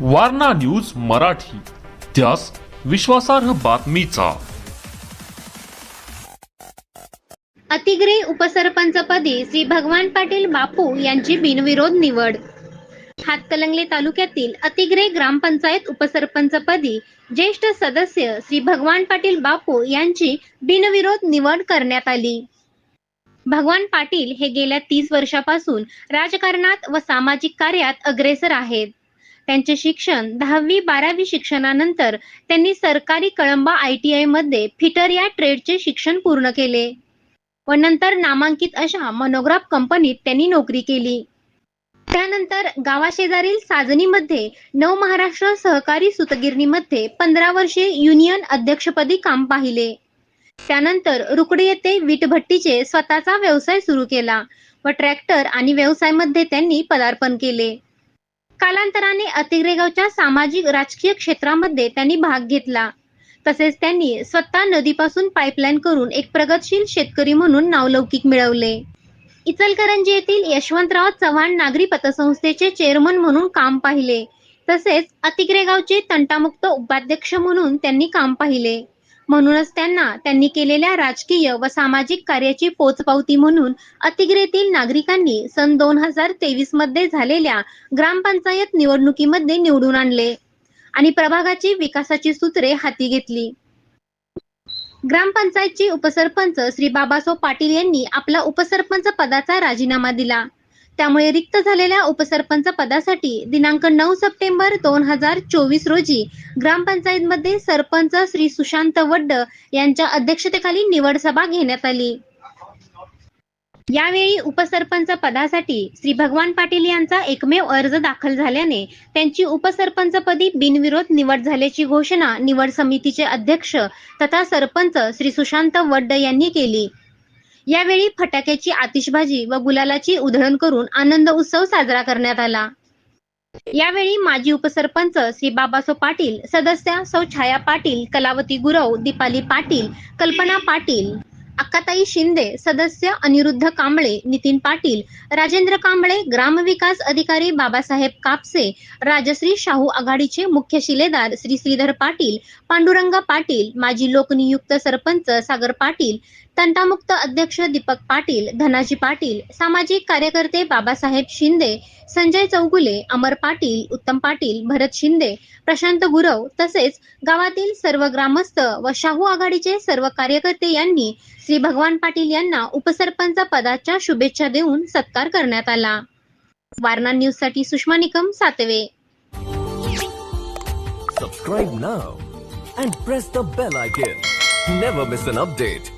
Warna news Marathi. त्यास विश्वासार्ह बातमीचा. अतिग्रे उपसरपंचपदी श्री भगवान पाटील बापू यांची बिनविरोध निवड. हातकलंगले तालुक्यातील अतिग्रे ग्रामपंचायत उपसरपंचपदी ज्येष्ठ सदस्य श्री भगवान पाटील बापू यांची बिनविरोध निवड करण्यात आली. भगवान पाटील हे गेल्या तीस वर्षापासून राजकारणात व सामाजिक कार्यात अग्रेसर आहेत. त्यांचे शिक्षण दहावी बारावी शिक्षणानंतर त्यांनी सरकारी कळंबा आय टी आयमध्ये फिटर या ट्रेडचे शिक्षण पूर्ण केले व नंतर नामांकित अशा मनोग्राफ कंपनीत त्यांनी नोकरी केली. त्यानंतर गावाशेजारील साजनीमध्ये नव महाराष्ट्र सहकारी सुतगिरणीमध्ये पंधरा वर्षे युनियन अध्यक्षपदी काम पाहिले. त्यानंतर रुकडे येथे विटभट्टीचे स्वतःचा व्यवसाय सुरू केला व ट्रॅक्टर आणि व्यवसायामध्ये त्यांनी पदार्पण केले. कालांतराने अतिग्रेगावच्या सामाजिक राजकीय क्षेत्रामध्ये त्यांनी भाग घेतला. तसेच त्यांनी स्वतः नदीपासून पाईपलाईन करून एक प्रगतशील शेतकरी म्हणून नावलौकिक मिळवले. इचलकरंजी येथील यशवंतराव चव्हाण नागरी पतसंस्थेचे चेअरमन म्हणून काम पाहिले. तसेच अतिग्रेगावचे तंटामुक्त उपाध्यक्ष म्हणून त्यांनी काम पाहिले. म्हणूनच त्यांना त्यांनी केलेल्या राजकीय व सामाजिक कार्याची पोचपावती म्हणून अतिग्रेतील नागरिकांनी सन दोन हजार तेवीसमध्ये झालेल्या ग्रामपंचायत निवडणुकीमध्ये निवडून आणले आणि प्रभागाची विकासाची सूत्रे हाती घेतली. ग्रामपंचायतचे उपसरपंच श्री बाबासाहेब पाटील यांनी आपला उपसरपंच पदाचा राजीनामा दिला. त्यामुळे रिक्त झालेल्या उपसरपंच पदासाठी दिनांक नऊ सप्टेंबर दोन हजार चोवीस रोजी ग्रामपंचायतमध्ये सरपंच श्री सुशांत वड्ड यांच्या अध्यक्षतेखाली निवड सभा घेण्यात आली. यावेळी उपसरपंच पदासाठी श्री भगवान पाटील यांचा एकमेव अर्ज दाखल झाल्याने त्यांची उपसरपंचपदी बिनविरोध निवड झाल्याची घोषणा निवड समितीचे अध्यक्ष तथा सरपंच श्री सुशांत वड्ड यांनी केली. यावेळी फटाक्याची आतिषबाजी व गुलालाची उधळण करून आनंद उत्सव साजरा करण्यात आला. यावेळी माजी उपसरपंच श्री बाबासो पाटील सदस्या सौ छाया पाटील कलावती गुरव दीपाली पाटील कल्पना पाटील अक्काताई शिंदे सदस्य अनिरुद्ध कांबळे नितीन पाटील राजेंद्र कांबळे ग्रामविकास अधिकारी बाबासाहेब कापसे राजश्री शाहू आघाडीचे मुख्य शिलेदार श्री श्रीधर पाटील पांडुरंग पाटील माजी लोकनियुक्त सरपंच सागर पाटील तंटामुक्त अध्यक्ष दीपक पाटील धनाजी पाटील सामाजिक कार्यकर्ते बाबासाहेब शिंदे संजय चौगुले अमर पाटील उत्तम पाटील भरत शिंदे प्रशांत गुरव तसेच गावातील सर्व ग्रामस्थ व शाहू आघाडीचे सर्व कार्यकर्ते यांनी श्री भगवान पाटील यांना उपसरपंच पदाच्या शुभेच्छा देऊन सत्कार करण्यात आला. वारणा न्यूजसाठी सुषमा निकम सातवे. Subscribe now and press the bell icon never miss an update